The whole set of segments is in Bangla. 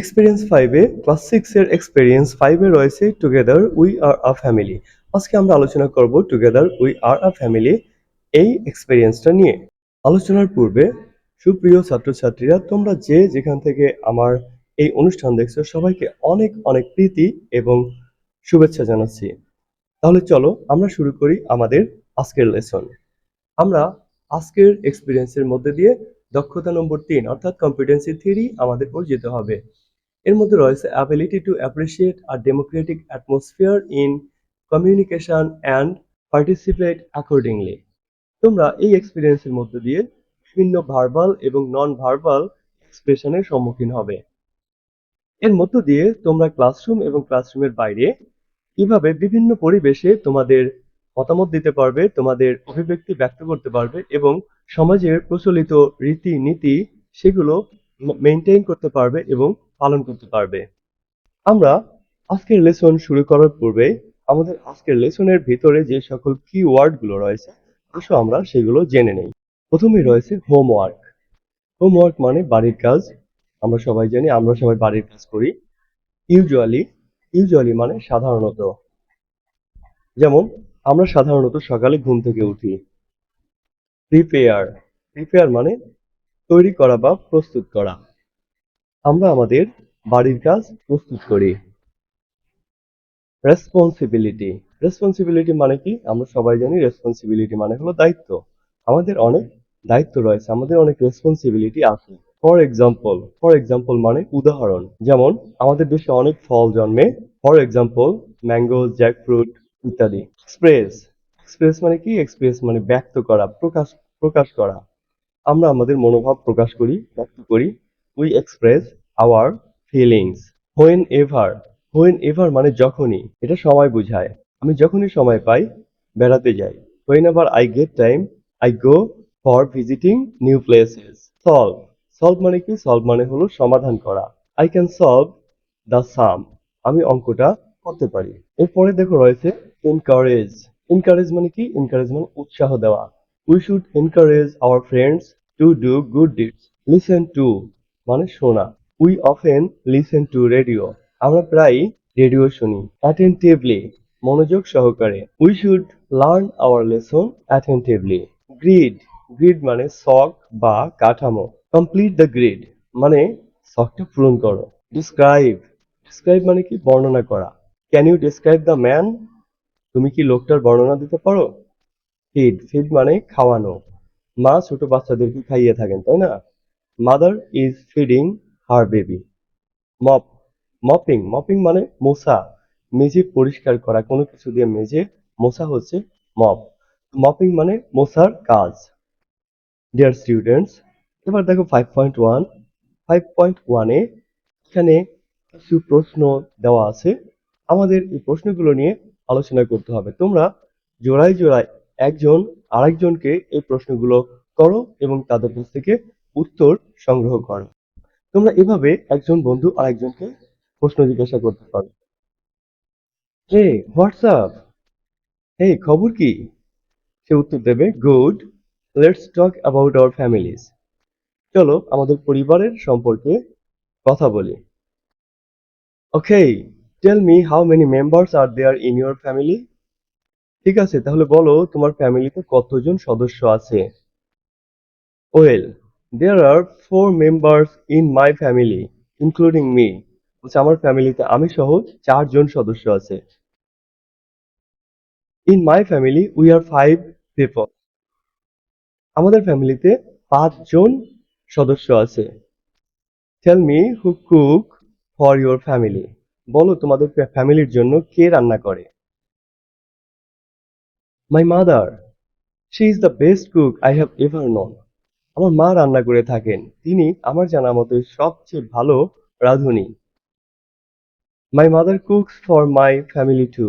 এক্সপিরিয়েন্স ফাইভে ক্লাস সিক্স এর এক্সপিরিয়েন্স ফাইভে রয়েছে together we are a family আজকে আমরা আলোচনা করব together we are a family এই এক্সপিরিয়েন্সটা নিয়ে। আলোচনার পূর্বে, সুপ্রিয় ছাত্রছাত্রীরা, তোমরা যে যেখান থেকে আমার এই অনুষ্ঠান দেখছ, সবাইকে অনেক অনেক প্রীতি এবং শুভেচ্ছা জানাচ্ছি। তাহলে চলো আমরা শুরু করি আমাদের আজকের লেসন আমরা আজকের এক্সপিরিয়েন্সের মধ্যে দিয়ে দক্ষতা নম্বর তিন, অর্থাৎ কম্পিটেন্সি থিওরি আমাদের পরিচিত হবে। এর মধ্যে রয়েছে ability to appreciate R democratic atmosphere in communication and participate accordingly তোমরা এই এক্সপিরিয়েন্সের মধ্যে দিয়ে বিভিন্ন ভার্বাল এবং নন ভার্বাল এক্সপ্রেশনের সম্মুখীন হবে। এর মধ্য দিয়ে তোমরা ক্লাসরুম এবং ক্লাসরুমের বাইরে কীভাবে বিভিন্ন পরিবেশে তোমাদের মতামত দিতে পারবে, তোমাদের অভিব্যক্তি ব্যক্ত করতে পারবে এবং সমাজের প্রচলিত রীতি নীতি সেগুলো মেনটেন করতে পারবে এবং পালন করতে পারবে। আমরা আজকের লেসন শুরু করার পূর্বে আমাদের আজকের লেসনের ভিতরে যে সকল কি গুলো রয়েছে আসো আমরা সেগুলো জেনে নেই। প্রথমেই রয়েছে হোমওয়ার্ক হোমওয়ার্ক মানে বাড়ির কাজ। আমরা সবাই জানি, আমরা সবাই বাড়ির কাজ করি। ইউজুয়ালি ইউজুয়ালি মানে সাধারণত। যেমন, আমরা সাধারণত সকালে ঘুম থেকে উঠি। প্রিপেয়ার প্রিপেয়ার মানে তৈরি করা বা প্রস্তুত করা। আমরা আমাদের বাড়ির কাজ প্রস্তুত করি। রেসপন্সিবিলিটি রেসপন্সিবিলিটি মানে কি? আমরা সবাই জানি রেসপন্সিবিলিটি মানে হলো দায়িত্ব। আমাদের অনেক দায়িত্ব রয়েছে, আমাদের অনেক রেসপন্সিবিলিটি আছে। ফর এক্সাম্পল ফর এক্সাম্পল মানে উদাহরণ। যেমন, আমাদের দেশে অনেক ফল জন্মে। ফর এক্সাম্পল ম্যাঙ্গো জ্যাকফ্রুট ইত্যাদি। এক্সপ্রেস এক্সপ্রেস মানে কি? এক্সপ্রেস মানে ব্যক্ত করা, প্রকাশ প্রকাশ করা। আমরা আমাদের মনোভাব প্রকাশ করি, ব্যক্ত করি। We express our feelings whenever whenever মানে যখনই। এটা সময় বোঝায়। আমি যখনই সময় পাই, বেড়াতে যাই। Whenever I get time I go for visiting new places solve solve মানে কি? সলভ মানে হলো সমাধান করা। I can solve the sum আমি অঙ্কটা করতে পারি। এরপরে দেখো রয়েছে এনকারেজ এনকারেজ মানে কি? এনকারেজ মানে উৎসাহ দেওয়া। We should encourage our friends to do good deeds listen to মানে শোনা। We often listen to radio আমরা প্রায় রেডিও শুনি। অ্যাটেন্টিভলি মনোযোগ সহকারে। We should learn our lesson attentively greed greed মানে শখ বা কাঠামো। কমপ্লিট দ্য গ্রিড মানে শখটা পূরণ করো। ডিসক্রাইব ডিসক্রাইব মানে কি? বর্ণনা করা। Can you describe the man তুমি কি লোকটার বর্ণনা দিতে পারো? ফিড ফিড মানে খাওয়ানো। মা ছোট বাচ্চাদেরকে খাইয়ে থাকেন, তাই না? Mother is feeding her baby mop mopping mopping মানে মোসা মেঝে পরিষ্কার করা, কোনো কিছু দিয়ে মেঝে মোছা হচ্ছে মপ মপিং মানে মোছার কাজ। ডিয়ার স্টুডেন্টস এবার দেখো five point one five point ওয়ানে এখানে কিছু প্রশ্ন দেওয়া আছে। আমাদের এই প্রশ্নগুলো নিয়ে আলোচনা করতে হবে। তোমরা জোড়ায় জোড়ায় একজন আরেকজনকে এই প্রশ্নগুলো করো এবং তাদের কাছ থেকে উত্তর সংগ্রহ করো। তোমরা এভাবে একজন বন্ধু আরেকজনকে প্রশ্ন জিজ্ঞাসা করতে পারো। হে, হোয়াটসঅ্যাপ? হে, খবর কি? সে উত্তর দেবে, good, let's talk about our families. চলো আমাদের পরিবারের সম্পর্কে কথা বলি। Okay, tell me how many members are there in your family. ঠিক আছে, তাহলে বলো তোমার ফ্যামিলিতে কতজন সদস্য আছে? Well there are four members in my family including me বলছে, আমার ফ্যামিলিতে আমি সহ চারজন সদস্য আছে। In my family we are five people আমাদের ফ্যামিলিতে পাঁচজন সদস্য আছে। Tell me who cook for your family বলো তোমাদের ফ্যামিলির জন্য কে রান্না করে। My mother she is the best cook I have ever known আমার মা রান্না করে থাকেন। তিনি আমার জানা মতে সবচেয়ে ভালো রাঁধুনি। My mother cooks for my family too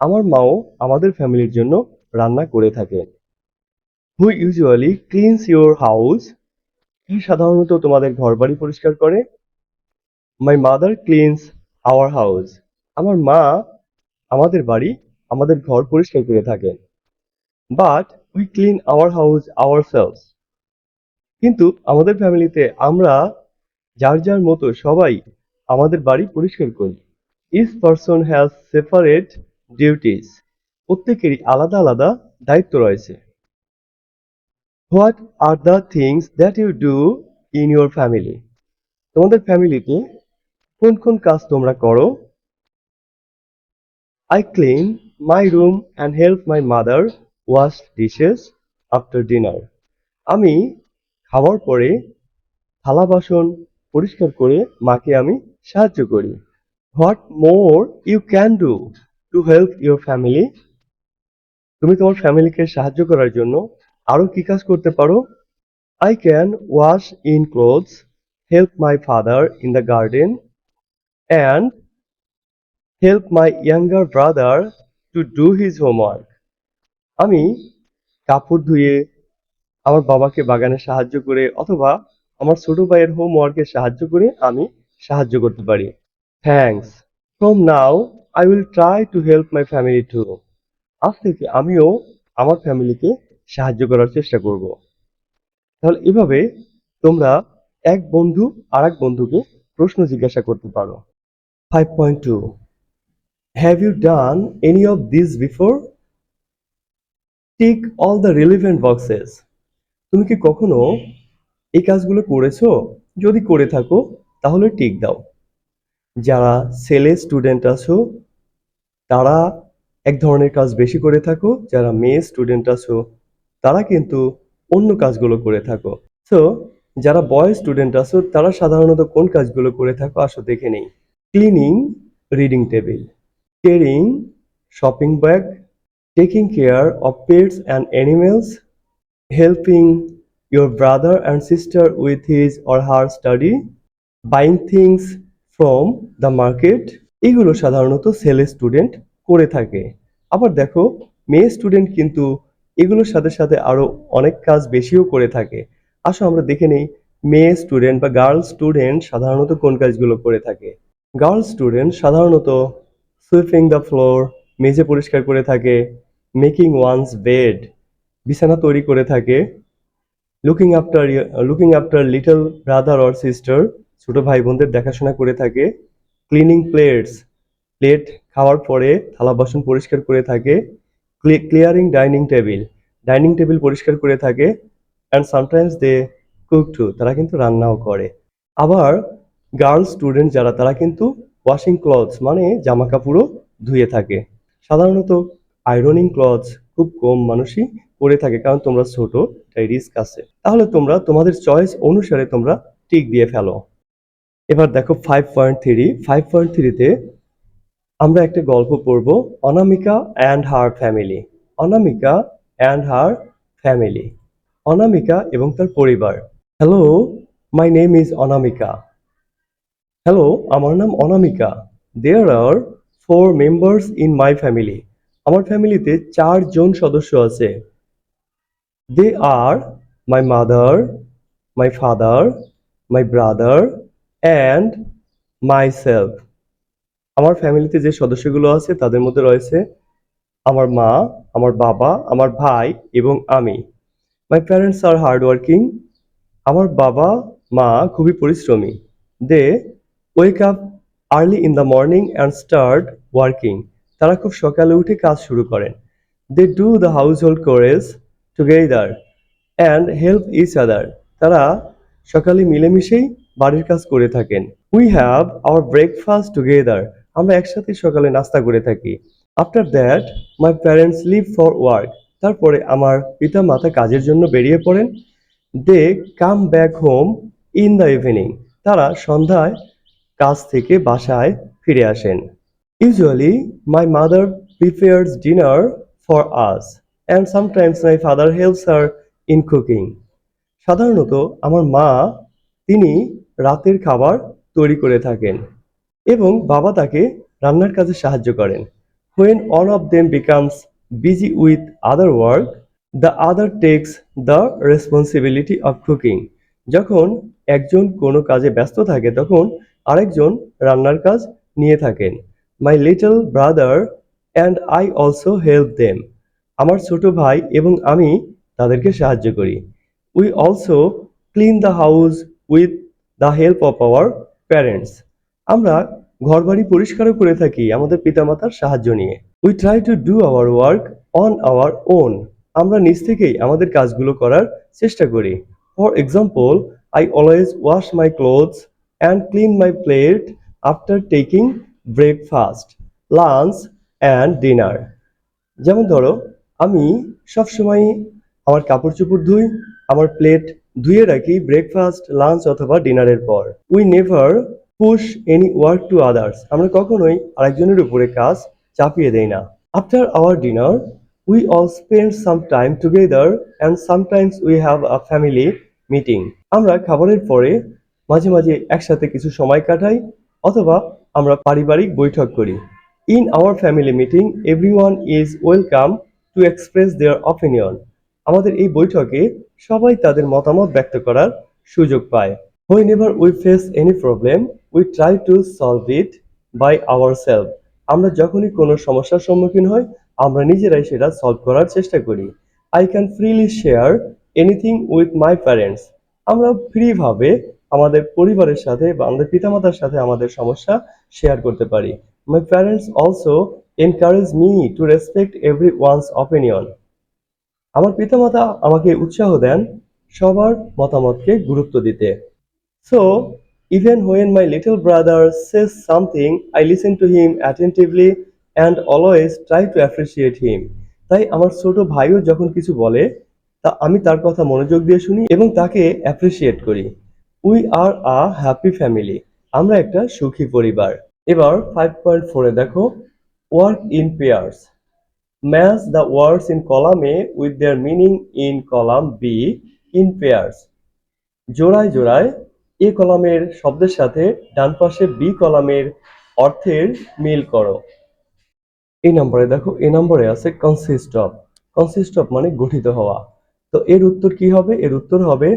আমার মাও আমাদের ফ্যামিলির জন্য রান্না করে থাকেন। Who usually cleans your house কি সাধারণত তোমাদের ঘর বাড়ি পরিষ্কার করে? My mother cleans our house আমার মা আমাদের বাড়ি, আমাদের ঘর পরিষ্কার করে থাকেন। But we clean our house our selves কিন্তু আমাদের ফ্যামিলিতে আমরা যার যার মতো সবাই আমাদের বাড়ি পরিষ্কার করি। Each person has separate duties প্রত্যেকেরই আলাদা আলাদা দায়িত্ব রয়েছে। What are the things that you do in your family তোমাদের ফ্যামিলিতে কোন কোন কাজ তোমরা করো? I clean my room and help my mother wash dishes after dinner আমি খাওয়ার পরে থালা বাসন পরিষ্কার করে মাকে আমি সাহায্য করি। What more you can do to help your family তুমি তোমার ফ্যামিলিকে সাহায্য করার জন্য আরও কি কাজ করতে পারো? I can wash in clothes help my father in the garden and help my younger brother to do his homework আমি কাপড় ধুয়ে আমার বাবাকে বাগানে সাহায্য করে অথবা আমার ছোট ভাইয়ের হোমওয়ার্কে সাহায্য করে আমি সাহায্য করতে পারি। Thanks from now I will try to help my family too আজ থেকে আমিও আমার ফ্যামিলিকে সাহায্য করার চেষ্টা করব। তাহলে এভাবে তোমরা এক বন্ধু আর এক বন্ধুকে প্রশ্ন জিজ্ঞাসা করতে পারো। Five point two have you done any of this before tick all the relevant boxes তুমি কি কখনো এই কাজগুলো করেছ? যদি করে থাকো, তাহলে টিক দাও। যারা ছেলে স্টুডেন্ট আছো, তারা এক ধরনের কাজ বেশি করে থাকো। যারা মেয়ে স্টুডেন্ট আছো, তারা কিন্তু অন্য কাজগুলো করে থাকো। সো যারা বয় স্টুডেন্ট আছো, তারা সাধারণত কোন কাজগুলো করে থাকো আসো দেখে নেই। Cleaning reading table caring shopping bag taking care of pets and animals, helping your brother and sister with his or her study, buying things from the market এগুলো সাধারণত ছেলে স্টুডেন্ট করে থাকে। আবার দেখো মেয়ে স্টুডেন্ট কিন্তু এগুলোর সাথে সাথে আরও অনেক কাজ বেশিও করে থাকে। আসো আমরা দেখে নেই মেয়ে স্টুডেন্ট বা গার্ল স্টুডেন্ট সাধারণত কোন কাজগুলো করে থাকে। গার্ল স্টুডেন্ট সাধারণত সুইপিং দ্য ফ্লোর মেঝে পরিষ্কার করে থাকে মেকিং ওয়ান্স বেড বিছানা তৈরি করে থাকে looking after looking after little brother or sister ছোট ভাই বোনদের দেখাশোনা করে থাকে ক্লিনিং প্লেটস প্লেট খাওয়ার পরে থালা বাসন পরিষ্কার করে থাকে clearing dining table dining table পরিষ্কার করে থাকে and sometimes they cook too তারা কিন্তু রান্নাও করে। আবার গার্ল স্টুডেন্ট যারা, তারা কিন্তু ওয়াশিং ক্লথস মানে জামা কাপড়ও ধুয়ে থাকে। সাধারণত আয়রনিং ক্লথ খুব কম মানুষই করে থাকে, কারণ তোমরা ছোট, তাই রিস্ক আছে। তাহলে তোমরা তোমাদের চয়েস অনুসারে তোমরা টিক দিয়ে ফেলো। এবার দেখো five point three five point থ্রিতে আমরা একটা গল্প পড়ব, Anamika and her family Anamika and her family Anamika এবং তার পরিবার। Hello my name is Anamika. Hello আমার নাম অনামিকা। There are four members in my family আমার ফ্যামিলিতে চারজন সদস্য আছে। They are my mother my father my brother and myself আমার ফ্যামিলিতে যে সদস্যগুলো আছে, তাদের মধ্যে রয়েছে আমার মা, আমার বাবা, আমার ভাই এবং আমি। My parents are hard working আমার বাবা, মা খুবই পরিশ্রমী। They wake up early in the morning and start working তারা খুব সকালে উঠে কাজ শুরু করেন। They do the household chores together and help each other তারা সকালে মিলেমিশেই বাড়ির কাজ করে থাকেন। We have our breakfast together আমরা একসাথে সকালে নাস্তা করে থাকি। After that my parents leave for work তারপরে আমার পিতা মাতা কাজের জন্য বেরিয়ে পড়েন। They come back home in the evening তারা সন্ধ্যায় কাজ থেকে বাসায় ফিরে আসেন। Usually my mother prepares dinner for us and sometimes my father helps her in cooking সাধারণত আমার মা, তিনি রাতের খাবার তৈরি করে থাকেন, এবং বাবা তাকে রান্নার কাজে সাহায্য করেন। When one of them becomes busy with other work the other takes the responsibility of cooking যখন একজন কোনো কাজে ব্যস্ত থাকে, তখন আরেকজন রান্নার কাজ নিয়ে থাকেন। My little brother and I also help them আমার ছোট ভাই এবং আমি তাদেরকে সাহায্য করি। We also clean the house with the help of our parents আমরা ঘরবাড়ি পরিষ্কারও করে থাকি আমাদের পিতামাতার সাহায্য নিয়ে। We try to do our work on our own আমরা নিজ থেকেই আমাদের কাজগুলো করার চেষ্টা করি। For example I always wash my clothes and clean my plate after taking breakfast lunch and dinner যেমন ধরো, আমি সবসময় আমার কাপড় চোপড় ধুই, আমার প্লেট ধুয়ে রাখি ব্রেকফাস্ট লাঞ্চ অথবা ডিনারের পর। We never push any work to others আমরা কখনোই আরেকজনের উপরে কাজ চাপিয়ে দেই না। After our dinner we all spend some time together and sometimes we have a family meeting আমরা খাবারের পরে মাঝে মাঝে একসাথে কিছু সময় কাটাই অথবা আমরা পারিবারিক বৈঠক করি। In our family meeting everyone is welcome to express their opinion আমাদের এই বৈঠকে সবাই তাদের মতামত ব্যক্ত করার সুযোগ পায়। When we face any problem we try to solve it by our self আমরা যখনই কোনো সমস্যার সম্মুখীন হই, আমরা নিজেরাই সেটা সলভ করার চেষ্টা করি। I can freely share anything with my parents আমরা ফ্রিভাবে আমাদের পরিবারের সাথে বা আমাদের পিতামাতার সাথে আমাদের সমস্যা শেয়ার করতে পারি। My parents also encourage me to respect every one's opinion আমার পিতামাতা আমাকে উৎসাহ দেন সবার মতামতকে গুরুত্ব দিতে। So even when my little brother says something I listen to him attentively and always try to appreciate him তাই আমার ছোট ভাইও যখন কিছু বলে, তা আমি তার কথা মনোযোগ দিয়ে শুনি এবং তাকে অ্যাপ্রিসিয়েট করি। We are a happy family আমরা একটা সুখী পরিবার। এবার ফাইভ পয়েন্ট ফোরে দেখো work in pairs Match the words in column A with their meaning in column B in pairs. জোড়ায় জোড়ায় এ কলামের শব্দের সাথে ডান পাশে বি কলামের অর্থের মিল করো। এই নম্বরে দেখো এই নম্বরে আছে কনসিস্ট অফ কনসিস্ট অফ মানে গঠিত হওয়া। তো এর উত্তর কি হবে? এর উত্তর হবে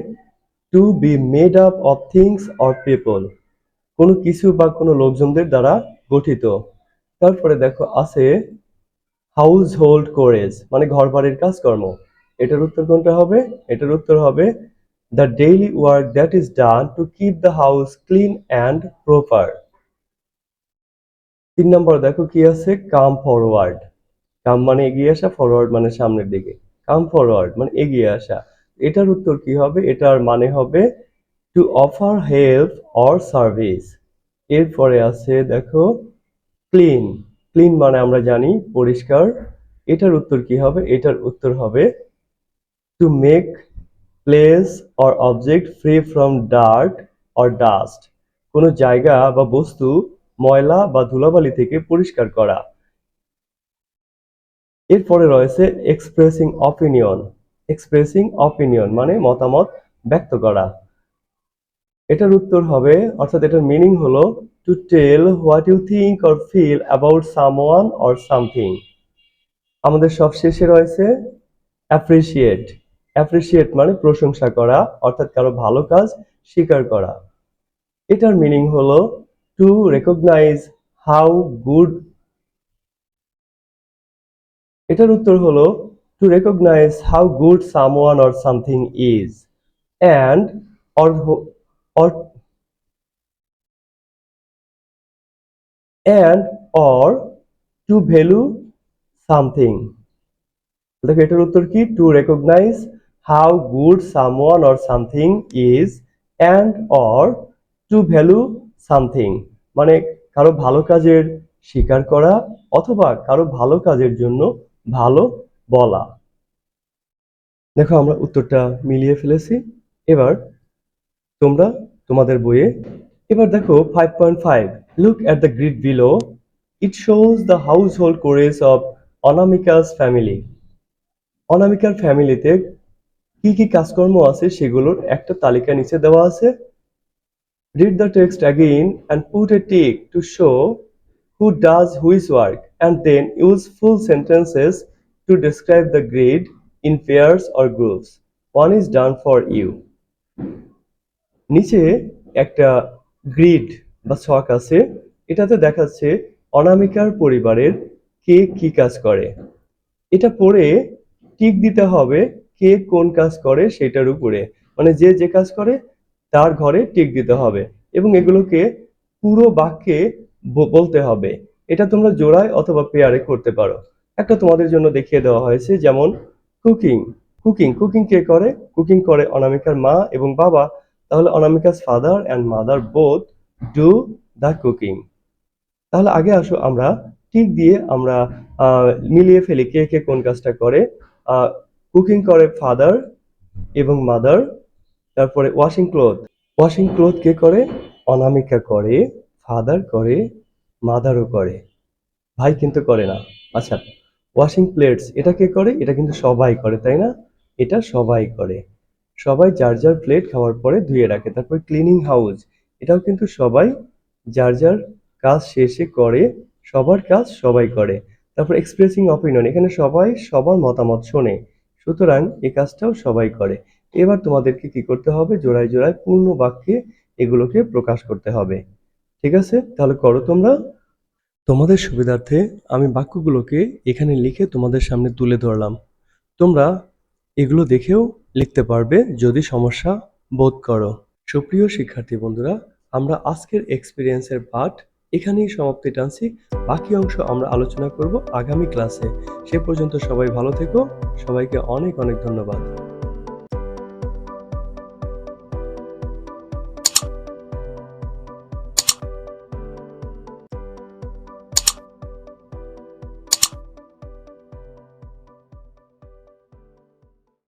to be made up of things or people কোনো কিছু বা কোনো লোকজনদের দ্বারা গঠিত। তারপরে দেখো, আছে হাউস হোল্ড কোরেজ মানে ঘর বাড়ির কাজকর্ম। এটার উত্তর কোনটা হবে? এটার উত্তর হবে the daily work that is done to keep the house clean and proper তিন নম্বর দেখো, কি আছে? কাম ফরওয়ার্ড কাম মানে এগিয়ে আসা ফরওয়ার্ড মানে সামনের দিকে। কাম ফরওয়ার্ড মানে এগিয়ে আসা। এটার উত্তর কি হবে? এটার মানে হবে to offer help or service এরপরে আছে, দেখো ক্লিন ক্লিন মানে আমরা জানি পরিষ্কার। এটার উত্তর কি হবে? এটার উত্তর হবে to make place or object free from dirt or dust কোনো জায়গা বা বস্তু ময়লা বা ধুলাবালি থেকে পরিষ্কার করা। এরপরে রয়েছে এক্সপ্রেসিং অপিনিয়ন এক্সপ্রেসিং অপিনিয়ন মানে মতামত ব্যক্ত করা। এটার উত্তর হবে, অর্থাৎ এটার মিনিং হলো to tell what you think or feel about someone or something আমাদের সব শেষে রয়েছে অ্যাপ্রিসিয়েট অ্যাপ্রিসিয়েট মানে প্রশংসা করা, অর্থাৎ কারও ভালো কাজ স্বীকার করা। এটার মিনিং হলো টু রেকগনাইজ হাউ গুড এটার উত্তর হলো to recognise how good someone or something is and or or, and or to value something. দেখো, এটার উত্তর কি? To recognise how good someone or something is and or to value something মানে কারও ভালো কাজের স্বীকার করা অথবা কারও ভালো কাজের জন্য ভালো বলা। দেখো, আমরা উত্তরটা মিলিয়ে ফেলেছি। এবার তোমরা তোমাদের বইয়ে, এবার দেখো five point five look at the grid below it shows the household chores of Anamika's family অনামিকার ফ্যামিলিতে কি কি কাজকর্ম আছে সেগুলোর একটা তালিকা নিচে দেওয়া আছে। Read the text again and put a tick to show who does which work and then use full sentences to describe the grid in pairs or groups. One is done for you. নিচে একটা গ্রিড বা ছক আছে। এটাতে দেখাচ্ছে অনামিকার পরিবারের কে কি কাজ করে। এটা পড়ে টিক দিতে হবে কে কোন কাজ করে সেটার উপরে। মানে যে যে কাজ করে তার ঘরে টিক দিতে হবে এবং এগুলোকে পুরো বাক্যে বলতে হবে। এটা তোমরা জোড়ায় অথবা পেয়ারে করতে পারো। একটা তোমাদের জন্য দেখিয়ে দেওয়া হয়েছে, যেমন কুকিং। কুকিং কুকিং কে করে? কুকিং করে অনামিকার মা এবং বাবা। তাহলে Anamika's father and mother both do the cooking তাহলে আগে আসো আমরা টিক দিয়ে আমরা মিলিয়ে ফেলি কে কে কোন কাজটা করে। কুকিং করে ফাদার এবং মাদার তারপরে ওয়াশিং ক্লোথ ওয়াশিং ক্লোথ কে করে? অনামিকা করে ফাদার করে মাদারও করে। ভাই কিন্তু করে না। আচ্ছা ওয়াশিং প্লেটস এটা কে করে? এটা কিন্তু সবাই করে, তাই না? এটা সবাই করে। সবাই যার যার প্লেট খাওয়ার পরে ধুয়ে রাখে। তারপর ক্লিনিং হাউস এটাও কিন্তু সবাই যার যার কাজ শেষে করে, সবার কাজ সবাই করে। তারপর এক্সপ্রেসিং অপিনিয়ন এখানে সবাই সবার মতামত শোনে। সুতরাং এই কাজটাও সবাই করে। এবার তোমাদেরকে কি করতে হবে? জোড়ায় জোড়ায় পূর্ণ বাক্যে এগুলোকে প্রকাশ করতে হবে। ঠিক আছে? তাহলে করো তোমরা। তোমাদের সুবিধার্থে আমি বাক্যগুলোকে এখানে লিখে তোমাদের সামনে তুলে ধরলাম। তোমরা এগুলো দেখেও লিখতে পারবে যদি সমস্যা বোধ করো। সুপ্রিয় শিক্ষার্থী বন্ধুরা, আমরা আজকের এক্সপিরিয়েন্সের পাঠ এখানেই সমাপ্তি টানছি। বাকি অংশ আমরা আলোচনা করব আগামী ক্লাসে সে পর্যন্ত সবাই ভালো থেকো। সবাইকে অনেক অনেক ধন্যবাদ।